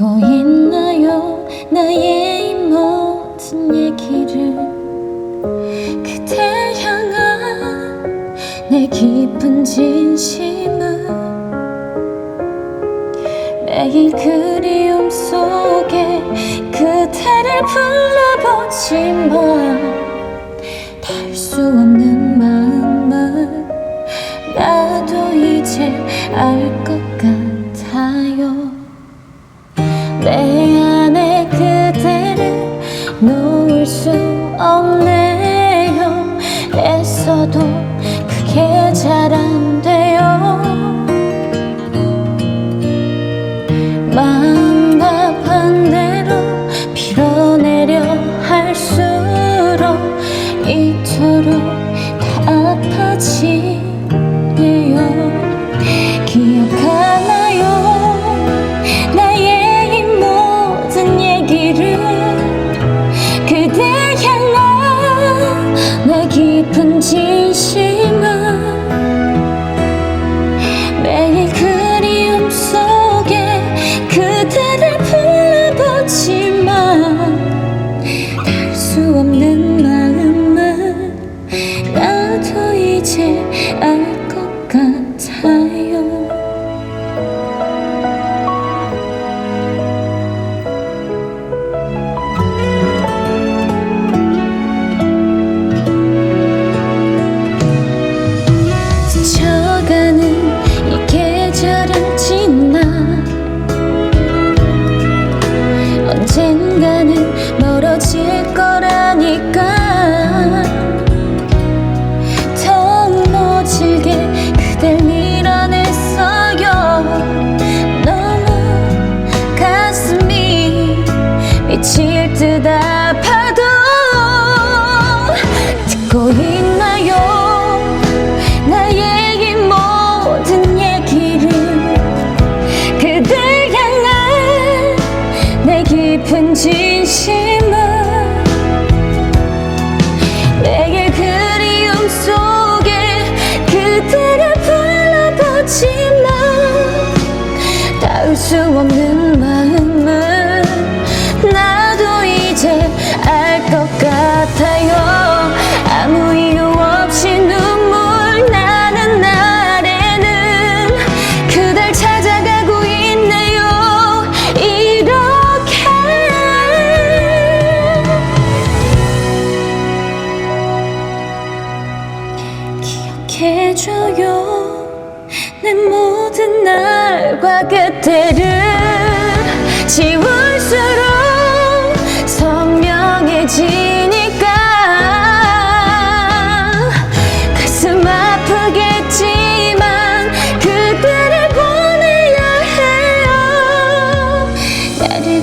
듣고 있나요? 나의 이 모든 얘기를. 그댈 향한 내 깊은 진심은 매일 그리움 속에 그대를 불러보지만 닿을 수 없는 마음은 나도 이제 알 것 같아 이토록 다 아파지 미칠 듯 아파도 듣고 있나요? 나의 이 모든 얘기를 그댈 향한 내 깊은 진심은 내게 그리움 속에 그대를 불러보지만 닿을 수 없는 알것 같아요. 아무 이유 없이 눈물 나는 날에는 그댈 찾아가고 있네요. 이렇게. 기억해줘요. 내 모든 날과 그때를 지울수록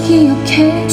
기억해